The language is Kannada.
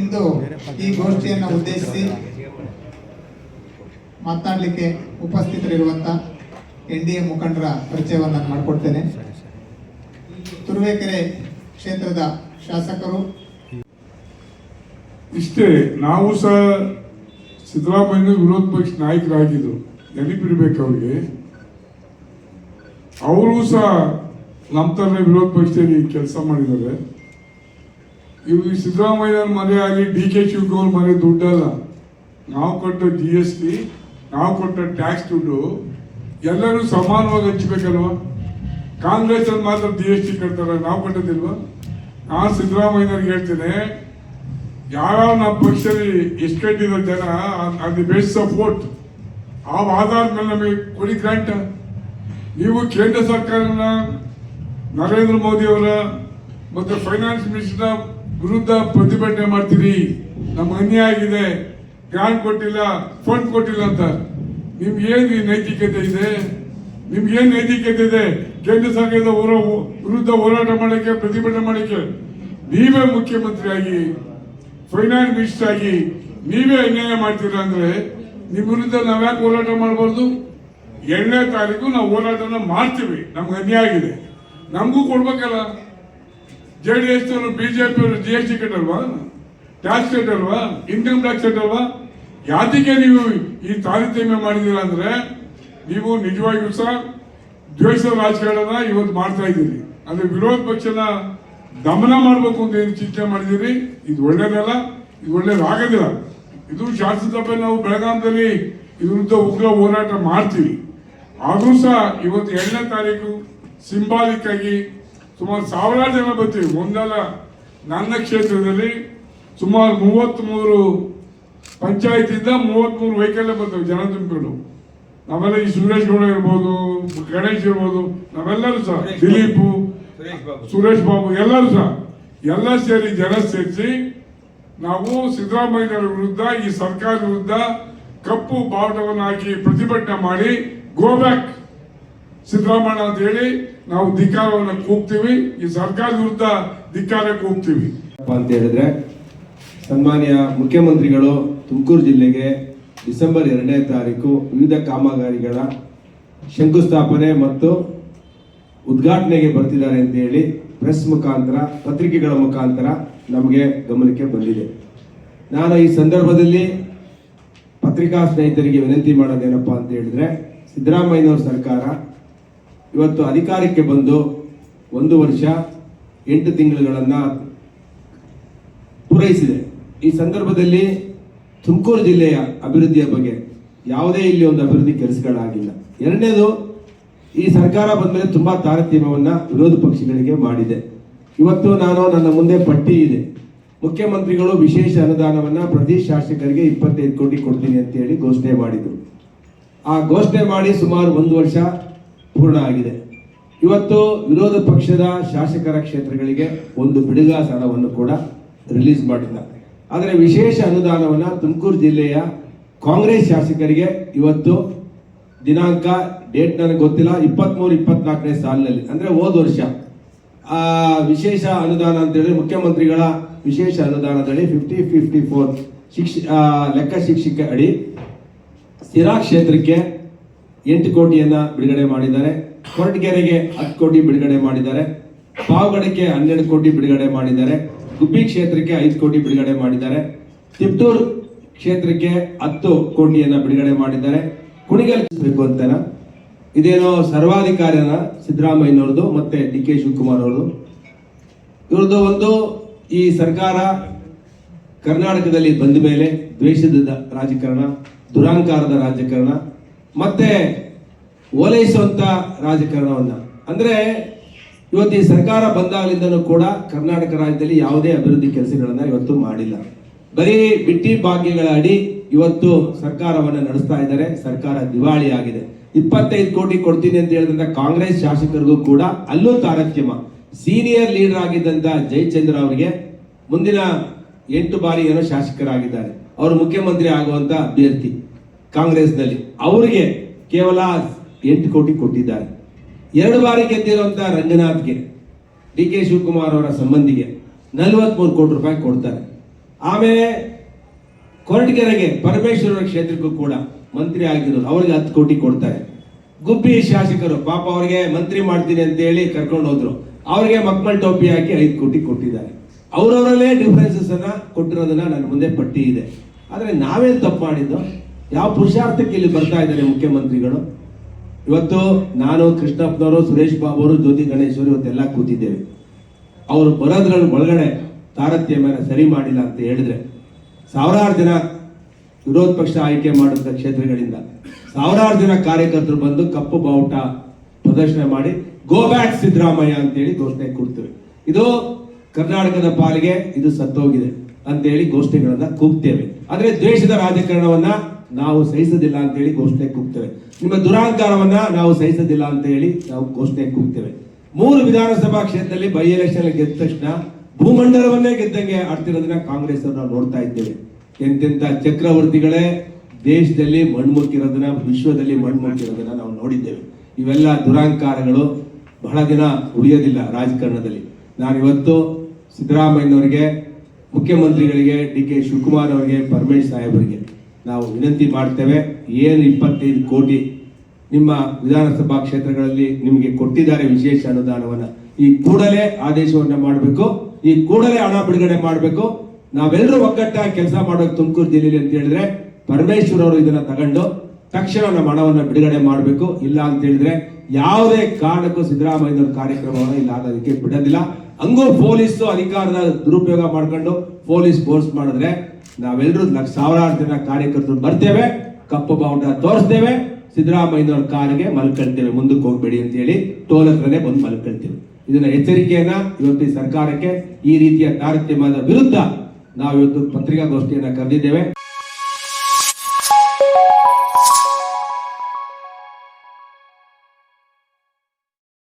ಇಂದು ಈ ಗೋಷ್ಠಿಯನ್ನು ಉದ್ದೇಶಿಸಿ ಮಾತನಾಡಲಿಕ್ಕೆ ಉಪಸ್ಥಿತರಿರುವಂಥ ಎನ್ ಡಿ ಎ ಮುಖಂಡರ ಪರಿಚಯವನ್ನು ನಾನು ಮಾಡಿಕೊಡ್ತೇನೆ. ತುರುವೇಕೆರೆ ಕ್ಷೇತ್ರದ ಶಾಸಕರು. ಇಷ್ಟೇ, ನಾವು ಸಹ ಸಿದ್ದರಾಮಯ್ಯ ವಿರೋಧ ಪಕ್ಷ ನಾಯಕರಾಗಿದ್ರು ನೆನಪಿರ್ಬೇಕು ಅವರಿಗೆ. ಅವರು ಸಹ ನಮ್ಮ ಥರನೇ ವಿರೋಧ ಪಕ್ಷದಲ್ಲಿ ಕೆಲಸ ಮಾಡಿದ್ದಾರೆ. ಇವು ಸಿದ್ದರಾಮಯ್ಯ ಮನೆ ಆಗಲಿ ಡಿ ಕೆ ಶಿವಕುಮಾರ್ ಮನೆ ದುಡ್ಡಲ್ಲ. ನಾವು ಕೊಟ್ಟ ಜಿ ಎಸ್ ಟಿ ನಾವು ಕೊಟ್ಟ ಟ್ಯಾಕ್ಸ್ ದುಡ್ಡು ಎಲ್ಲರೂ ಸಮಾನವಾಗಿ ಹಂಚ್ಬೇಕಲ್ವ? ಕಾಂಗ್ರೆಸ್ ಅಲ್ಲಿ ಮಾತ್ರ ಜಿ ಎಸ್ ಟಿ ಕಟ್ತಾರೆ, ನಾವು ಕಟ್ಟೋದಿಲ್ವಾ? ನಾನು ಸಿದ್ದರಾಮಯ್ಯನವ್ರಿಗೆ ಹೇಳ್ತೇನೆ ಯಾವ್ಯಾವ ನಮ್ಮ ಪಕ್ಷದಲ್ಲಿ ಎಷ್ಟು ಕಟ್ಟಿರೋ ಜನ, ಅದು ಬೆಸ್ಟ್ ಸಪೋರ್ಟ್ ಆ ಆಧಾರದ ಮೇಲೆ ನಮಗೆ ಕೊಡಿ ಗ್ರಾಂಟ್ ನೀವು ಕೇಂದ್ರ ಸರ್ಕಾರನ ನರೇಂದ್ರ ಮೋದಿ ಅವರ ಮತ್ತು ಫೈನಾನ್ಸ್ ಮಿನಿಸ್ಟರ್ ವಿರುದ್ಧ ಪ್ರತಿಭಟನೆ ಮಾಡ್ತೀರಿ. ನಮ್ಗೆ ಅನ್ಯಾಯ ಆಗಿದೆ. ಗ್ರಾಂಟ್ ಕೊಟ್ಟಿಲ್ಲ ಫಂಡ್ ಕೊಟ್ಟಿಲ್ಲ ಅಂತ. ನಿಮ್ಗೆ ಏನ್ ನೈತಿಕತೆ ಇದೆ? ನಿಮ್ಗೇನು ನೈತಿಕತೆ ಇದೆ? ಕೇಂದ್ರ ಸರ್ಕಾರದ ವಿರುದ್ಧ ಹೋರಾಟ ಮಾಡಲಿಕ್ಕೆ, ಪ್ರತಿಭಟನೆ ಮಾಡಲಿಕ್ಕೆ ನೀವೇ ಮುಖ್ಯಮಂತ್ರಿಯಾಗಿ ಫೈನಾನ್ಸ್ ಮಿನಿಸ್ಟರ್ ಆಗಿ ನೀವೇ ಅನ್ಯಾಯ ಮಾಡ್ತೀರ ಅಂದ್ರೆ ನಿಮ್ಮ ವಿರುದ್ಧ ನಾವ್ಯಾಕೆ ಹೋರಾಟ ಮಾಡಬಾರ್ದು? ಎರಡನೇ ತಾರೀಕು ನಾವು ಹೋರಾಟನ ಮಾಡ್ತೀವಿ. ನಮ್ಗೆ ಅನ್ಯಾಯ ಆಗಿದೆ. ನಮಗೂ ಕೊಡ್ಬೇಕಲ್ಲ. ಜೆ ಡಿ ಎಸ್ ಅವರು ಬಿಜೆಪಿ ಅವರು ಜಿ ಎಸ್ ಟಿ ಕಟ್ಟಲ್ವಾ ಟ್ಯಾಕ್ಸ್ ಕಟ್ಟಲ್ವಾ ಇನ್ಕಮ್ ಟ್ಯಾಕ್ಸ್ ಕಟ್ಟಲ್ವಾ ಯಾತಕ್ಕೆ ನೀವು ಈ ತಾರತಮ್ಯ ಮಾಡಿದ್ದೀರಾ ಅಂದ್ರೆ ನೀವು ನಿಜವಾಗಿಯೂ ಸಹ ದ್ವೇಷ ರಾಜಕಾರಣ ಇವತ್ತು ಮಾಡ್ತಾ ಇದ್ದೀರಿ. ಅಂದ್ರೆ ವಿರೋಧ ಪಕ್ಷನ ದಮನ ಮಾಡಬೇಕು ಅಂತ ಏನು ಚಿಂತೆ ಮಾಡಿದ್ದೀರಿ? ಇದು ಒಳ್ಳೇದಲ್ಲ ಇದು ಒಳ್ಳೇದಾಗೋದಿಲ್ಲ ಇದು ಶಾಸನಸಭೆ ನಾವು ಬೆಳಗಾಂದಲ್ಲಿ ಇದರಿಂದ ಉಗ್ರ ಹೋರಾಟ ಮಾಡ್ತೀವಿ. ಆದರೂ ಸಹ ಇವತ್ತು ಎರಡನೇ ತಾರೀಕು ಸಿಂಬಾಲಿಕ್ ಆಗಿ ಸುಮಾರು ಸಾವಿರಾರು ಜನ ಬರ್ತೀವಿ. ಒಂದಲ್ಲ ನನ್ನ ಕ್ಷೇತ್ರದಲ್ಲಿ ಸುಮಾರು ಮೂವತ್ತ್ಮೂರು ಪಂಚಾಯತಿಂದ ಮೂವತ್ತ್ಮೂರು ವೆಹಿಕಲ್ ಬರ್ತವೆ ಜನ ತುಂಬಿಕೊಂಡು. ನಾವೆಲ್ಲ ಈ ಸುರೇಶ್ ಗೌಡ ಇರ್ಬೋದು ಗಣೇಶ್ ಇರ್ಬೋದು ನಾವೆಲ್ಲರೂ ಸಹ ದಿಲೀಪ್ ಸುರೇಶ್ ಬಾಬು. ಸುರೇಶ್ ಬಾಬು ಎಲ್ಲರೂ ಸಹ ಎಲ್ಲ ಸೇರಿ ಜನ ಸೇರಿಸಿ ನಾವು ಸಿದ್ದರಾಮಯ್ಯ ವಿರುದ್ಧ ಈ ಸರ್ಕಾರ ವಿರುದ್ಧ ಕಪ್ಪು ಬಾವುಟವನ್ನು ಹಾಕಿ ಪ್ರತಿಭಟನೆ ಮಾಡಿ ಗೋ ಬ್ಯಾಕ್ ಸಿದ್ದರಾಮಯ್ಯ ಅಂತ ಹೇಳಿ ನಾವು ಧಿಕ್ಕಾರವನ್ನು ಕೂಗ್ತೀವಿ, ಈ ಸರ್ಕಾರದ ವಿರುದ್ಧ ಧಿಕ್ಕಾರ ಕೂಗ್ತೀವಿ ಅಂತ ಹೇಳಿದ್ರೆ, ಸನ್ಮಾನ್ಯ ಮುಖ್ಯಮಂತ್ರಿಗಳು ತುಮಕೂರು ಜಿಲ್ಲೆಗೆ ಡಿಸೆಂಬರ್ ಎರಡನೇ ತಾರೀಕು ವಿವಿಧ ಕಾಮಗಾರಿಗಳ ಶಂಕುಸ್ಥಾಪನೆ ಮತ್ತು ಉದ್ಘಾಟನೆಗೆ ಬರ್ತಿದ್ದಾರೆ ಅಂತ ಹೇಳಿ ಪ್ರೆಸ್ ಮುಖಾಂತರ, ಪತ್ರಿಕೆಗಳ ಮುಖಾಂತರ ನಮಗೆ ಗಮನಕ್ಕೆ ಬಂದಿದೆ. ನಾನು ಈ ಸಂದರ್ಭದಲ್ಲಿ ಪತ್ರಿಕಾ ಸ್ನೇಹಿತರಿಗೆ ವಿನಂತಿ ಮಾಡೋದೇನಪ್ಪ ಅಂತ ಹೇಳಿದ್ರೆ, ಸಿದ್ದರಾಮಯ್ಯನವ್ರ ಸರ್ಕಾರ ಇವತ್ತು ಅಧಿಕಾರಕ್ಕೆ ಬಂದು ಒಂದು ವರ್ಷ, ಎಂಟು ತಿಂಗಳುಗಳನ್ನು ಪೂರೈಸಿದೆ. ಈ ಸಂದರ್ಭದಲ್ಲಿ ತುಮಕೂರು ಜಿಲ್ಲೆಯ ಅಭಿವೃದ್ಧಿಯ ಬಗ್ಗೆ ಯಾವುದೇ ಇಲ್ಲಿ ಒಂದು ಅಭಿವೃದ್ಧಿ ಕೆಲಸಗಳಾಗಿಲ್ಲ ಎರಡನೇದು, ಈ ಸರ್ಕಾರ ಬಂದ್ಮೇಲೆ ತುಂಬಾ ತಾರತಮ್ಯವನ್ನು ವಿರೋಧ ಪಕ್ಷಗಳಿಗೆ ಮಾಡಿದೆ. ಇವತ್ತು ನಾನು ನನ್ನ ಮುಂದೆ ಪಟ್ಟಿ ಇದೆ. ಮುಖ್ಯಮಂತ್ರಿಗಳು ವಿಶೇಷ ಅನುದಾನವನ್ನ ಪ್ರತಿ ಶಾಸಕರಿಗೆ ಇಪ್ಪತ್ತೈದು ಕೋಟಿ ಕೊಡ್ತೀನಿ ಅಂತ ಹೇಳಿ ಘೋಷಣೆ ಮಾಡಿದ್ರು. ಆ ಘೋಷಣೆ ಮಾಡಿ ಸುಮಾರು ಒಂದು ವರ್ಷ ಪೂರ್ಣ ಆಗಿದೆ. ಇವತ್ತು ವಿರೋಧ ಪಕ್ಷದ ಶಾಸಕರ ಕ್ಷೇತ್ರಗಳಿಗೆ ಒಂದು ಬಿಡುಗಾಸ ಹಣವನ್ನು ಕೂಡ ರಿಲೀಸ್ ಮಾಡಿದ್ದಾರೆ ಆದರೆ ವಿಶೇಷ ಅನುದಾನವನ್ನು ತುಮಕೂರು ಜಿಲ್ಲೆಯ ಕಾಂಗ್ರೆಸ್ ಶಾಸಕರಿಗೆ ಇವತ್ತು ದಿನಾಂಕ ಡೇಟ್ ನನಗೆ ಗೊತ್ತಿಲ್ಲ, ಇಪ್ಪತ್ಮೂರು, ಇಪ್ಪತ್ನಾಲ್ಕನೇ ಸಾಲಿನಲ್ಲಿ. ಅಂದರೆ ಹೋದ ವರ್ಷ. ವಿಶೇಷ ಅನುದಾನ ಅಂತೇಳಿ ಮುಖ್ಯಮಂತ್ರಿಗಳ ವಿಶೇಷ ಅನುದಾನದಲ್ಲಿ ಫಿಫ್ಟಿ ಫಿಫ್ಟಿ ಫೋರ್ ಶಿಕ್ಷ ಲೆಕ್ಕ ಶಿಕ್ಷಕ ಅಡಿ ಸ್ಥಿರ ಕ್ಷೇತ್ರಕ್ಕೆ ಎಂಟು ಕೋಟಿಯನ್ನ ಬಿಡುಗಡೆ ಮಾಡಿದ್ದಾರೆ. ಕೊರಟಗೆರೆಗೆ ಹತ್ತು ಕೋಟಿ ಬಿಡುಗಡೆ ಮಾಡಿದ್ದಾರೆ. ಪಾವಗಡಕ್ಕೆ ಹನ್ನೆರಡು ಕೋಟಿ ಬಿಡುಗಡೆ ಮಾಡಿದ್ದಾರೆ. ಗುಬ್ಬಿ ಕ್ಷೇತ್ರಕ್ಕೆ ಐದು ಕೋಟಿ ಬಿಡುಗಡೆ ಮಾಡಿದ್ದಾರೆ. ತಿಪ್ಟೂರು ಕ್ಷೇತ್ರಕ್ಕೆ ಹತ್ತು ಕೋಟಿಯನ್ನ ಬಿಡುಗಡೆ ಮಾಡಿದ್ದಾರೆ. ಕುಣಿಗಲ್ ಅಂತನ? ಇದೇನೋ ಸರ್ವಾಧಿಕಾರಿನ ಸಿದ್ದರಾಮಯ್ಯನವ್ರದ್ದು ಮತ್ತೆ ಡಿ ಕೆ ಶಿವಕುಮಾರ್ ಅವ್ರದ್ದು. ಇವ್ರದ್ದು ಒಂದು ಈ ಸರ್ಕಾರ ಕರ್ನಾಟಕದಲ್ಲಿ ಬಂದ ಮೇಲೆ ದ್ವೇಷದ ರಾಜಕಾರಣ, ದುರಾಂಕಾರದ ರಾಜಕಾರಣ ಮತ್ತೆ ಓಲೈಸುವಂತ ರಾಜಕಾರಣವನ್ನ. ಅಂದ್ರೆ ಇವತ್ತು ಈ ಸರ್ಕಾರ ಬಂದಾಗಲಿಂದನೂ ಕೂಡ ಕರ್ನಾಟಕ ರಾಜ್ಯದಲ್ಲಿ ಯಾವುದೇ ಅಭಿವೃದ್ಧಿ ಕೆಲಸಗಳನ್ನ ಇವತ್ತು ಮಾಡಿಲ್ಲ. ಬರೀ ಬಿಟ್ಟಿ ಭಾಗ್ಯಗಳ ಅಡಿ ಇವತ್ತು ಸರ್ಕಾರವನ್ನ ನಡೆಸ್ತಾ ಇದ್ದಾರೆ. ಸರ್ಕಾರ ದಿವಾಳಿ ಆಗಿದೆ. ಇಪ್ಪತ್ತೈದು ಕೋಟಿ ಕೊಡ್ತೀನಿ ಅಂತ ಹೇಳಿದಂತ ಕಾಂಗ್ರೆಸ್ ಶಾಸಕರಿಗೂ ಕೂಡ ಅಲ್ಲೂ ತಾರತ್ಯಮ ಸೀನಿಯರ್ ಲೀಡರ್ ಆಗಿದ್ದಂತ ಜಯಚಂದ್ರ ಅವರಿಗೆ ಮುಂದಿನ ಎಂಟು ಬಾರಿ ಏನೋ ಶಾಸಕರಾಗಿದ್ದಾರೆ. ಅವರು ಮುಖ್ಯಮಂತ್ರಿ ಆಗುವಂತ ಅಭ್ಯರ್ಥಿ. ಕಾಂಗ್ರೆಸ್ನಲ್ಲಿ ಅವರಿಗೆ ಕೇವಲ ಎಂಟು ಕೋಟಿ ಕೊಟ್ಟಿದ್ದಾರೆ. ಎರಡು ಬಾರಿ ಗೆದ್ದಿರುವಂತ ರಂಗನಾಥ್ಗೆ ಡಿ ಕೆ ಶಿವಕುಮಾರ್ ಅವರ ಸಂಬಂಧಿಗೆ ನಲವತ್ಮೂರು ಕೋಟಿ ರೂಪಾಯಿ ಕೊಡ್ತಾರೆ. ಆಮೇಲೆ ಕೊರಟಗೆರೆಗೆ ಪರಮೇಶ್ವರ ಕ್ಷೇತ್ರಕ್ಕೂ ಕೂಡ ಮಂತ್ರಿ ಆಗಿರೋರು ಅವ್ರಿಗೆ ಹತ್ತು ಕೋಟಿ ಕೊಡ್ತಾರೆ. ಗುಬ್ಬಿ ಶಾಸಕರು ಪಾಪ ಅವ್ರಿಗೆ ಮಂತ್ರಿ ಮಾಡ್ತೀನಿ ಅಂತ ಹೇಳಿ ಕರ್ಕೊಂಡು ಹೋದ್ರು. ಅವ್ರಿಗೆ ಮಕ್ಕಳ ಟೋಪಿ ಹಾಕಿ ಐದು ಕೋಟಿ ಕೊಟ್ಟಿದ್ದಾರೆ. ಅವರವರಲ್ಲೇ ಡಿಫ್ರೆನ್ಸಸ್ ಅನ್ನ ಕೊಟ್ಟಿರೋದನ್ನ ನನ್ನ ಮುಂದೆ ಪಟ್ಟಿ ಇದೆ. ಆದರೆ ನಾವೇನು ತಪ್ಪು ಮಾಡಿದ್ದು? ಯಾವ ಪುರುಷಾರ್ಥಕ್ಕೆ ಇಲ್ಲಿ ಬರ್ತಾ ಇದ್ದಾರೆ ಮುಖ್ಯಮಂತ್ರಿಗಳು? ಇವತ್ತು ನಾನು ಕೃಷ್ಣಪ್ಪನವರು, ಸುರೇಶ್ ಬಾಬು ಜ್ಯೋತಿ ಗಣೇಶ್ ಅವರು ಇವತ್ತೆಲ್ಲ ಕೂತಿದ್ದೇವೆ. ಅವರು ಬರೋದ್ರಲ್ಲಿ ಒಳಗಡೆ ತಾರತಮ್ಯನ ಸರಿ ಮಾಡಿಲ್ಲ ಅಂತ ಹೇಳಿದ್ರೆ, ಸಾವಿರಾರು ಜನ ವಿರೋಧ ಪಕ್ಷ ಆಯ್ಕೆ ಮಾಡಿದ ಕ್ಷೇತ್ರಗಳಿಂದ ಸಾವಿರಾರು ಜನ ಕಾರ್ಯಕರ್ತರು ಬಂದು ಕಪ್ಪು ಬಾವುಟ ಪ್ರದರ್ಶನ ಮಾಡಿ ಗೋ ಬ್ಯಾಕ್ ಸಿದ್ದರಾಮಯ್ಯ ಅಂತೇಳಿ ಘೋಷಣೆ ಕೊಡ್ತೇವೆ. ಇದು ಕರ್ನಾಟಕದ ಪಾಲಿಗೆ ಇದು ಸತ್ತೋಗಿದೆ ಅಂತೇಳಿ ಘೋಷಣೆಗಳನ್ನ ಕೂಗ್ತೇವೆ. ಆದ್ರೆ ದ್ವೇಷದ ರಾಜಕಾರಣವನ್ನ ನಾವು ಸಹಿಸೋದಿಲ್ಲ ಅಂತ ಹೇಳಿ ಘೋಷಣೆ ಕೂಗ್ತೇವೆ. ನಿಮ್ಮ ದುರಾಂಕಾರವನ್ನ ನಾವು ಸಹಿಸೋದಿಲ್ಲ ಅಂತ ಹೇಳಿ ನಾವು ಘೋಷಣೆ ಕೂಗ್ತೇವೆ. ಮೂರು ವಿಧಾನಸಭಾ ಕ್ಷೇತ್ರದಲ್ಲಿ ಬೈ ಎಲೆಕ್ಷನ್ ಗೆದ್ದ ತಕ್ಷಣ ಭೂಮಂಡಲವನ್ನೇ ಗೆದ್ದಂಗೆ ಆಡ್ತಿರೋದನ್ನ ಕಾಂಗ್ರೆಸ್ ನಾವು ನೋಡ್ತಾ ಇದ್ದೇವೆ. ಎಂತೆಂತ ಚಕ್ರವರ್ತಿಗಳೇ ದೇಶದಲ್ಲಿ ಮಣ್ಮುಕ್ಕಿರೋದನ್ನ, ವಿಶ್ವದಲ್ಲಿ ಮಣ್ಮುಕ್ಕಿರೋದನ್ನ ನಾವು ನೋಡಿದ್ದೇವೆ. ಇವೆಲ್ಲ ದುರಾಂಕಾರಗಳು. ಬಹಳ ದಿನ ಉಳಿಯೋದಿಲ್ಲ ರಾಜಕಾರಣದಲ್ಲಿ. ನಾನಿವತ್ತು ಸಿದ್ದರಾಮಯ್ಯನವರಿಗೆ, ಮುಖ್ಯಮಂತ್ರಿಗಳಿಗೆ, ಡಿ ಕೆ ಶಿವಕುಮಾರ್ ಅವರಿಗೆ, ಪರಮೇಶ್ ಸಾಹೇಬರಿಗೆ ನಾವು ವಿನಂತಿ ಮಾಡ್ತೇವೆ ಏನು ಇಪ್ಪತ್ತೈದು ಕೋಟಿ ನಿಮ್ಮ ವಿಧಾನಸಭಾ ಕ್ಷೇತ್ರಗಳಲ್ಲಿ ನಿಮಗೆ ಕೊಟ್ಟಿದ್ದಾರೆ ವಿಶೇಷ ಅನುದಾನವನ್ನು, ಈ ಕೂಡಲೇ ಆದೇಶವನ್ನು ಮಾಡಬೇಕು. ಈ ಕೂಡಲೇ ಹಣ ಬಿಡುಗಡೆ ಮಾಡಬೇಕು. ನಾವೆಲ್ಲರೂ ಒಗ್ಗಟ್ಟಾಗಿ ಕೆಲಸ ಮಾಡೋಕೆ ತುಮಕೂರು ಜಿಲ್ಲೆಯಲ್ಲಿ ಅಂತ ಹೇಳಿದ್ರೆ ಪರಮೇಶ್ವರ್ ಅವರು ಇದನ್ನ ತಗೊಂಡು ತಕ್ಷಣ ನಮ್ಮ ಹಣವನ್ನು ಬಿಡುಗಡೆ ಮಾಡಬೇಕು. ಇಲ್ಲ ಅಂತ ಹೇಳಿದ್ರೆ ಯಾವುದೇ ಕಾರಣಕ್ಕೂ ಸಿದ್ದರಾಮಯ್ಯ ಕಾರ್ಯಕ್ರಮವನ್ನು ಇಲ್ಲ ಅದಕ್ಕೆ ಬಿಡೋದಿಲ್ಲ. ಹಂಗೂ ಪೊಲೀಸ್ ಅಧಿಕಾರದ ದುರುಪಯೋಗ ಮಾಡ್ಕೊಂಡು ಪೊಲೀಸ್ ಫೋರ್ಸ್ ಮಾಡಿದ್ರೆ ನಾವೆಲ್ಲರೂ ಲಕ್ಷ ಸಾವಿರಾರು ಜನ ಕಾರ್ಯಕರ್ತರು ಬರ್ತೇವೆ, ಕಪ್ಪು ಬಾವುಟ ತೋರಿಸ್ತೇವೆ, ಸಿದ್ದರಾಮಯ್ಯನವರ ಕಾರಿಗೆ ಮಲ್ಕೊಳ್ತೇವೆ ಮುಂದಕ್ಕೆ ಹೋಗ್ಬೇಡಿ ಅಂತ ಹೇಳಿ ಟೋಲ್ ಹತ್ರನೇ ಬಂದು ಮಲ್ಕೊಳ್ತೇವೆ ಇದನ್ನ ಎಚ್ಚರಿಕೆಯನ್ನ ಇವತ್ತು ಸರ್ಕಾರಕ್ಕೆ ಈ ರೀತಿಯ ತಾರತಮ್ಯದ ವಿರುದ್ಧ ನಾವು ಇವತ್ತು ಪತ್ರಿಕಾಗೋಷ್ಠಿಯನ್ನ ಕರೆದಿದ್ದೇವೆ.